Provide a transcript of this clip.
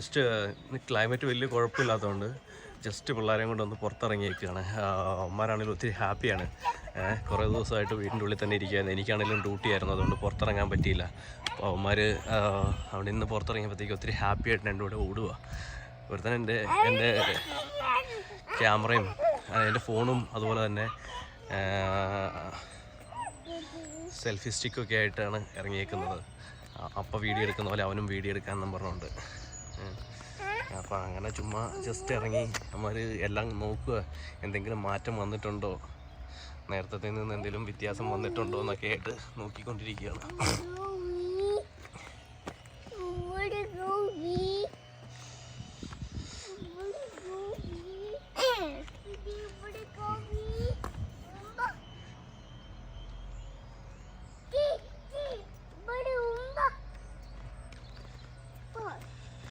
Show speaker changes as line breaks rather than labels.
Just climate വലിയ കുഴപ്പമില്ലാത്തതുകൊണ്ട് just പിള്ളേരെയും കൊണ്ട് ഒന്ന് പുറത്തിറങ്ങിയേക്കാണ് അമ്മമാരാണെങ്കിലും ഒത്തിരി ഹാപ്പിയാണ് കുറേ ദിവസമായിട്ട് വീടിന്റെ ഉള്ളിൽ തന്നെ ഇരിക്കുകയായിരുന്നു എനിക്കാണെങ്കിലും ഡ്യൂട്ടി ആയിരുന്നു. അതുകൊണ്ട് പുറത്തിറങ്ങാൻ പറ്റിയില്ല. അപ്പോൾ അവന്മാർ അവിടെ നിന്ന് പുറത്തിറങ്ങിയപ്പോഴത്തേക്ക് ഒത്തിരി ഹാപ്പിയായിട്ട് എന്റെ കൂടെ ഓടുക. ഒരുത്തൻ എന്റെ എന്റെ ക്യാമറയും എന്റെ ഫോണും അതുപോലെ തന്നെ സെൽഫി സ്റ്റിക്കൊക്കെ ആയിട്ടാണ് ഇറങ്ങിയേക്കുന്നത്. അപ്പോൾ വീഡിയോ എടുക്കുന്ന പോലെ അവനും വീഡിയോ എടുക്കാമെന്നും പറഞ്ഞുകൊണ്ട്. അപ്പം അങ്ങനെ ചുമ്മാ ജസ്റ്റ് ഇറങ്ങി. നമ്മൾ എല്ലാം നോക്കുക. എന്തെങ്കിലും മാറ്റം വന്നിട്ടുണ്ടോ? നേരത്തെ നിന്ന് എന്തെങ്കിലും വ്യത്യാസം വന്നിട്ടുണ്ടോ എന്നൊക്കെ ആയിട്ട് നോക്കിക്കൊണ്ടിരിക്കുകയാണ്.